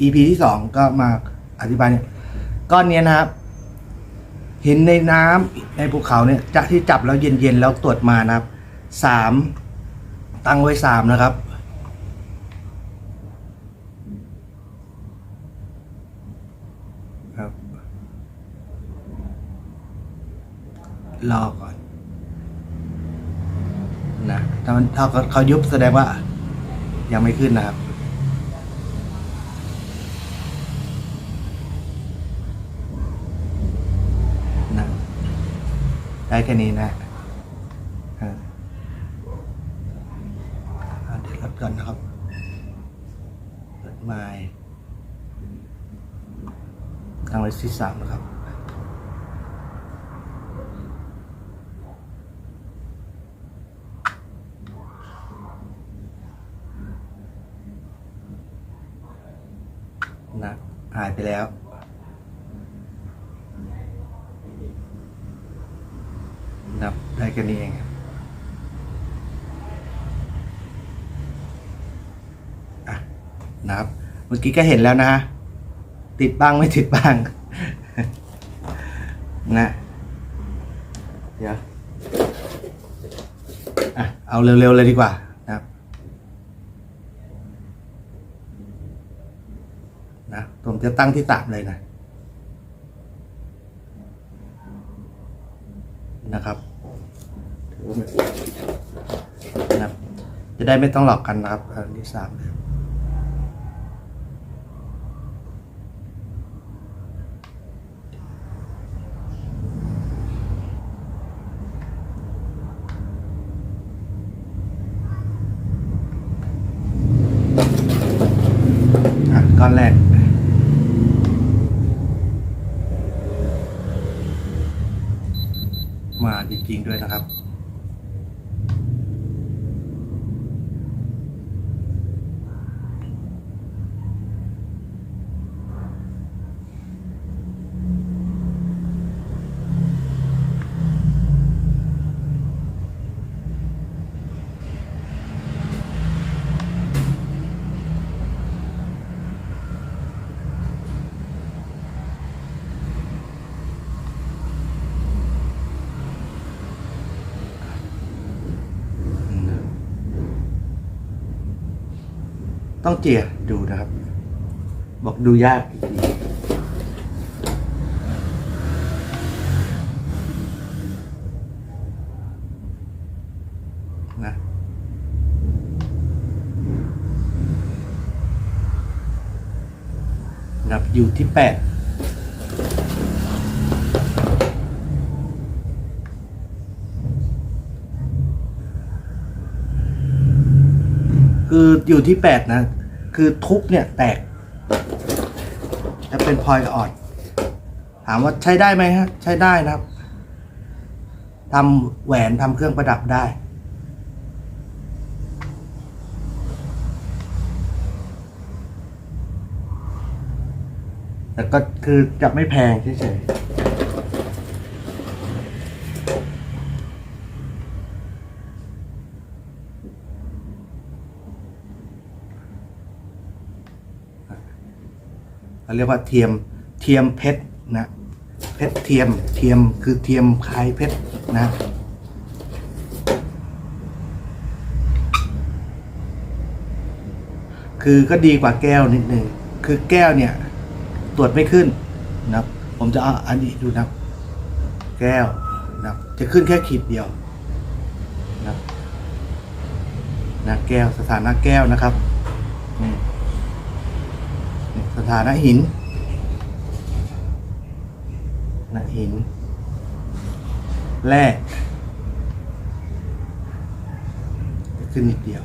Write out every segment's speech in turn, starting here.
EP ที่สองก็มาอธิบายเนี่ยก้อนเนี้ยนะครับ เห็นในน้ำในภูเขาเนี่ยจะที่จับแล้วเย็นๆแล้วตรวจมานะครับสามตั้งไว้สามนะครับ ครับ รอก่อน นะถ้ามันถ้าเขาเขายุบแสดงว่า ยังไม่ขึ้นนะครับ ได้แค่นี้นะเดี๋ยวลดก่อนนะครับลดไม้ตั้งไว้ที่สามนะครับนะหายไปแล้ว นับ ได้แค่นี้เองอะนะครับ เมื่อกี้ก็เห็นแล้วนะฮะ ติดบ้างไม่ติดบ้าง นะ เดี๋ยวอะเอาเร็วๆเลยดีกว่านะครับนะผมจะตั้งที่สามเลยนะนะครับ นะครับ จะได้ไม่ต้องหลอกกันนะครับอันที่สามอะก้อนแรกมาจริงๆด้วยนะครับ ต้องเจียดูนะครับ บอกดูยากอีกทีนะนับอยู่ที่แปดคื อยู่ที่แปดนะ คือทุบเนี่ยแตก จะเป็นพลอยกับออด ถามว่าใช้ได้ไหมฮะ ใช้ได้นะครับทำแหวนทำเครื่องประดับได้ แต่ก็คือจะไม่แพงเฉยๆ เขาเรียกว่าเทียมเทียมเพชรนะเพชรเทียมเทียมคือเทียมคล้ายเพชรนะคือก็ดีกว่าแก้วนิดนึง คือแก้วเนี่ย ตรวจไม่ขึ้นนะครับ ผมจะเอาอันนี้ดูนะแก้วนะครับ จะขึ้นแค่ขีดเดียวนะนะแก้วสถานะแก้วนะครับ อืม สถานะหินนะหิน แร่ขึ้นนิดเดียว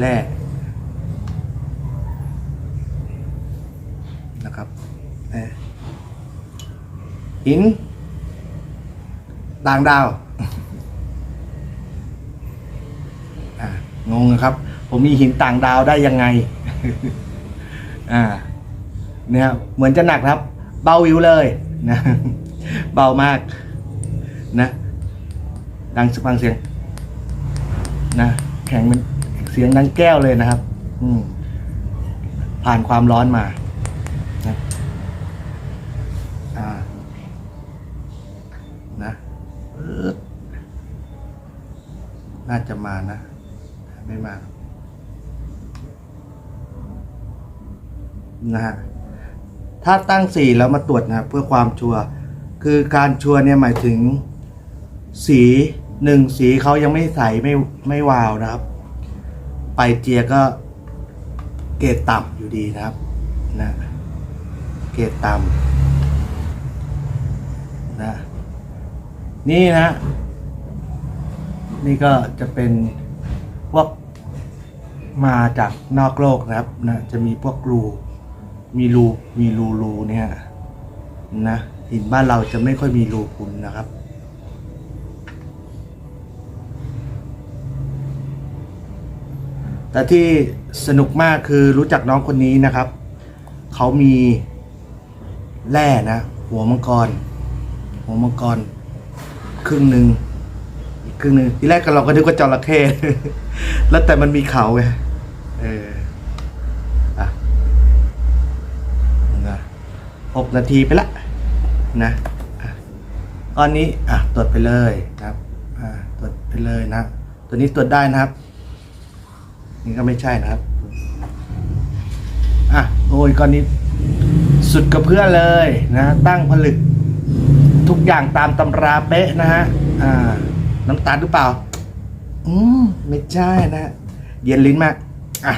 แร่นะครับหินต่างดาวอ่างงนะครับ ผมมีหินต่างดาวได้ยังไง อ่าเนี่ยเหมือนจะหนักครับ เบาวิวเลยนะเบามากนะดังฟังเสียงนะแข็งเป็นเสียงดังแก้วเลยนะครับ อืมผ่านความร้อนมานะอ่านะน่าจะมานะ ไม่มา นะฮะถ้าตั้งสีแล้วมาตรวจนะเพื่อความชัวร์คือการชัวร์เนี่ยหมายถึงสีหนึ่งสีเขายังไม่ใสไม่ไม่วาวนะครับ ไปเจียก็เกรดต่ำอยู่ดีนะครับนะเกรดต่ำนะนี่นะ นี่ก็จะเป็นพวกมาจากนอกโลกนะครับนะจะมีพวกรู มีรูมีรูรูเนี่ยนะหินบ้านเราจะไม่ค่อยมีรูพุนนะครับ แต่ที่สนุกมากคือรู้จักน้องคนนี้นะครับ เขามีแร่นะ หัวมังกร หัวมังกร ครึ่งหนึ่งอีกครึ่งหนึ่งทีแรกก็เราก็นึกว่าจระเข้แล้วแต่มันมีเขาไงเออ 6 นาทีไปละนะตอนนี้อะตรวจไปเลยครับอ่าตรวจไปเลยนะตัวนี้ตรวจได้นะครับ นี่ก็ไม่ใช่นะครับอะโอ้ยก้อนนี้สุดกระเพื่อเลยนะ ตั้งผลึกทุกอย่างตามตำราเป๊ะนะฮะอ่าน้ำตาลหรือเปล่า อืมไม่ใช่นะ เย็นลิ้นมาก อะ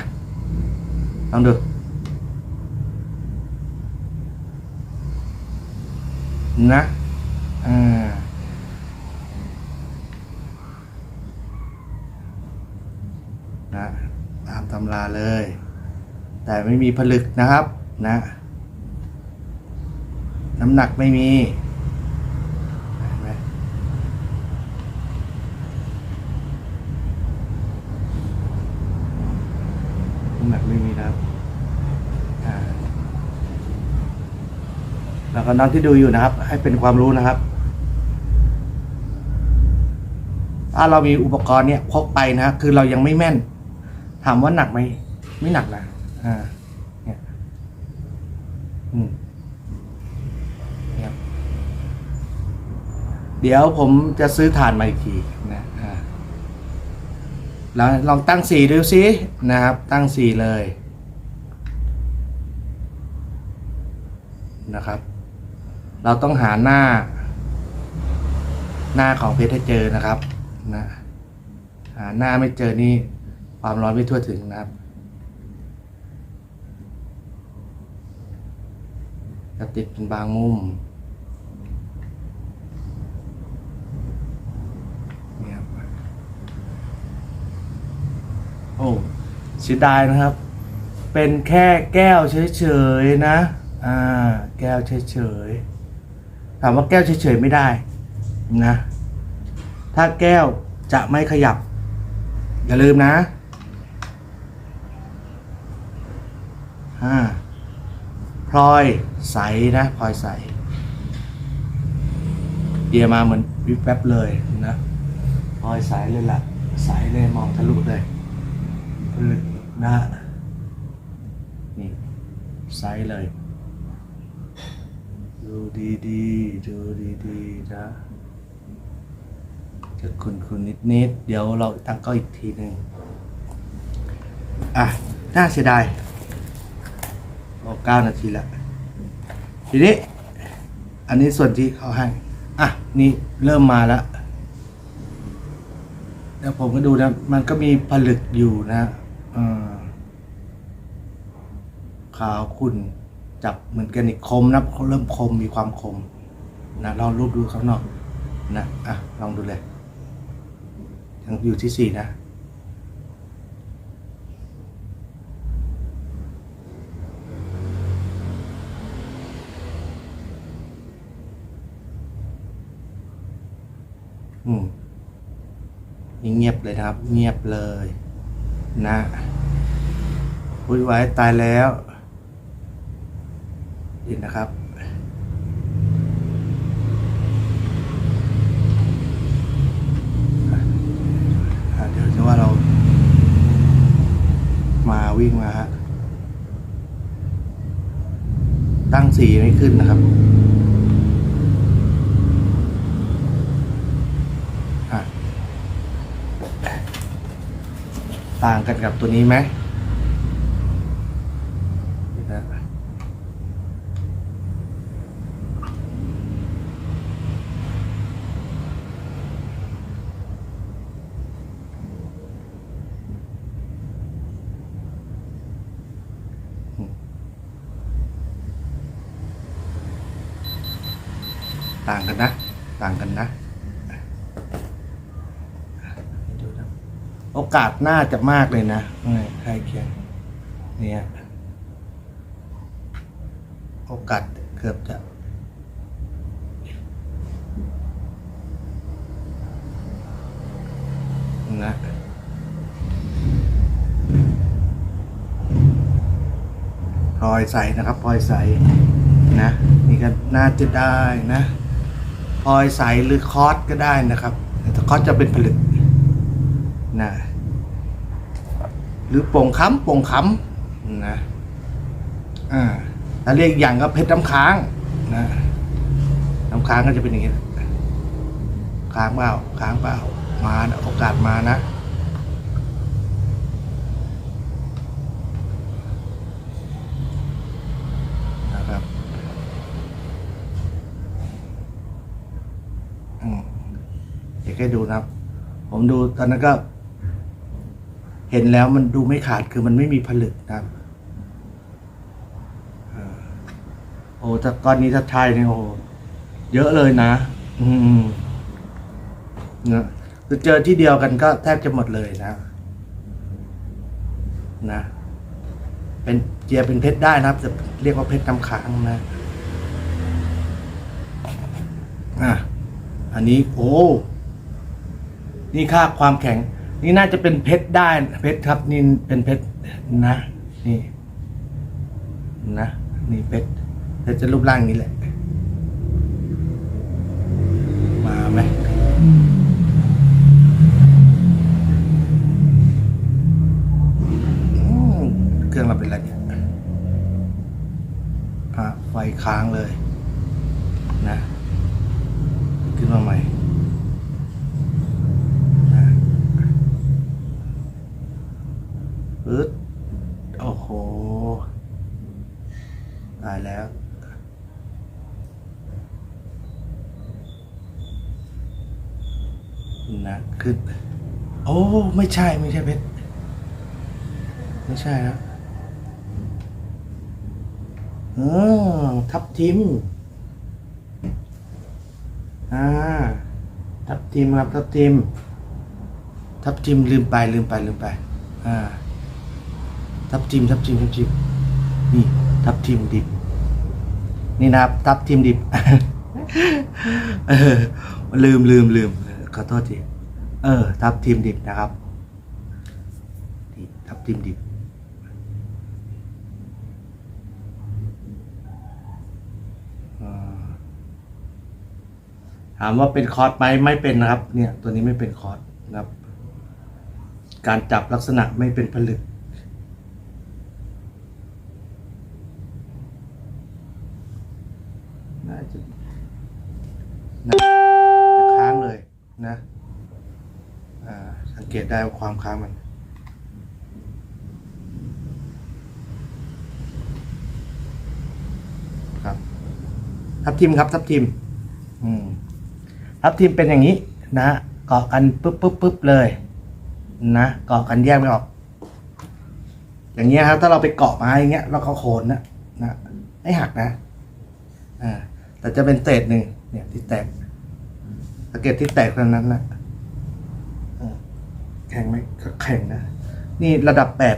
ลองดู นะอ่านะตามตำราเลย แต่ไม่มีผลึกนะครับนะ น้ำหนักไม่มีเห็นไหมน้ำหนักไม่มีนะครับอ่าแล้วก็ น้องที่ดูอยู่นะครับ ให้เป็นความรู้นะครับ ถ้าเรามีอุปกรณ์เนี่ยพกไปนะครับคือเรายังไม่แม่น ถามว่าหนักไหมไม่หนักนะอ่าเนี่ยอืมเดี๋ยวผมจะซื้อถ่านมาอีกทีนะอ่าแล้วลองตั้งสีดูซินะครับ ตั้งสีเลยนะครับ เราต้องหาหน้า หน้าของเพชรให้เจอนะครับนะหาหน้าไม่เจอนี่ความร้อนไม่ทั่วถึงนะครับจะติดเป็นบางมุมนี่ครับโอ้เสียดายนะครับ เป็นแค่แก้วเฉยๆนะ อ่า แก้วเฉยๆ ถามว่าแก้วเฉยๆไม่ได้นะ ถ้าแก้วจะไม่ขยับ อย่าลืมนะอ่าพลอยใสนะพลอยใสเดียมาเหมือนวิบแวบเลยนะพลอยใสเลยล่ะใสเลยมองทะลุเลยพืดนะนี่ใสเลย ดูดีๆ ดูดีๆ นะ จะคุณคุณนิดนิดๆ เดี๋ยวเราตั้งก็อีกทีหนึ่งอะ น่าเสียดายโอ้เก้านาทีละทีนี้ อันนี้ส่วนที่เขาให้ อะ นี่เริ่มมาแล้วเดี๋ยวผมก็ดูนะ มันก็มีผลึกอยู่นะอ่าขาวคุณ จับเหมือนกันอีกคมนะเริ่มคมมีความคมนะลองรูปดูข้างนอกนะอะลองดูเลยยังอยู่ที่สี่นะอืมนี่เงียบเลยนะครับ เงียบเลย นะพูดไว้ตายแล้ว นี่นะครับอะเดี๋ยวจะว่าเรา มาวิ่งมาฮะ ตั้งสีไม่ขึ้นนะครับต่างกันกับตัวนี้ไหมนะ ต่างกันนะ ต่างกันนะดูนะ โอกาสน่าจะมากเลยนะใครเคียงเนี่ยโอกาสเกือบจะนะพลอยใสนะครับพลอยใสนะ นี่ก็น่าจะได้นะพลอยใสหรือคอสก็ได้นะครับแต่คอสจะเป็นผลึกนะ หรือโป่งค้ำโป่งค้ำนะอ่าถ้าเรียกอีกอย่างก็เพชรน้ำค้างนะน้ำค้างก็จะเป็นอย่างนี้ค้างเปล่าค้างเปล่ามานะโอกาสมานะนะครับอืมเดี๋ยวให้ดูนะครับ ผมดูตอนนั้นก็ เห็นแล้วมันดูไม่ขาดคือมันไม่มีผลึกนะครับโอ้แต่ก้อนนี้ถ้าไทยเนี่ยโอ้เยอะเลยนะ อืมนะคือเจอที่เดียวกันก็แทบจะหมดเลยนะ นะ เป็นเจียเป็นเพชรได้นะครับแต่เรียกว่าเพชรน้ำค้างนะอะอันนี้โอ้ นี่ค่าความแข็ง นี่น่าจะเป็นเพชรได้เพชรครับนี่เป็นเพชรนะ นี่นะนี่เพชรเพชรจะรูปร่างนี้แหละ มาไหมเครื่องเราเป็นอะไรเนี่ยอะไฟค้างเลย นะ ขึ้นมาใหม่นะ ปึ๊ดโอ้โห ตายแล้ว นะขึ้นโอ้ ไม่ใช่ ไม่ใช่เพชร ไม่ใช่ครับเออทับทิม อ่า ทับทิมครับ ทับทิม ทับทิมลืมไปลืมไปลืมไป อ่า ทับทิมทับทิมทับทิมนี่ทับทิมดิบ นี่นะครับ ทับทิมดิบเออลืมลืมลืมขอโทษทีเออ ทับทิมดิบนะครับนี่ทับทิมดิบถามว่าเป็นคอร์สไหมไม่เป็นนะครับ เนี่ย ตัวนี้ไม่เป็นคอร์สนะครับ การจับลักษณะไม่เป็นผลึก สังเกตได้ว่าความค้างมัน ครับ ทับทิมครับ ทับทิม อืม ทับทิมเป็นอย่างนี้นะเกาะกันปุ๊บปุ๊บปุ๊บเลย นะเกาะกันแยกไม่ออก อย่างเงี้ยครับ ถ้าเราไปเกาะไม้อย่างเงี้ยแล้วเขาโคนนะนะไม่หักนะอ่าแต่จะเป็นเศษหนึ่งเนี่ยที่แตกสะเก็ดที่แตกเท่านั้นนะ แข็งไหมก็แข็งนะ นี่ระดับแปด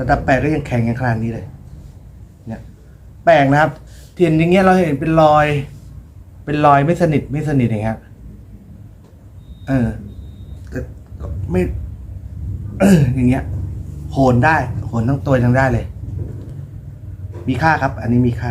ระดับแปดก็ยังแข็งอย่างขนาดนี้เลย เนี่ยแปลกนะครับ เทียนอย่างเงี้ยเราเห็นเป็นรอย เป็นรอยไม่สนิทไม่สนิทอย่างเงี้ยเออแต่ก็ไม่อออย่างเงี้ยโหนได้โหนทั้งตัวยังได้เลย มีค่าครับ อันนี้มีค่า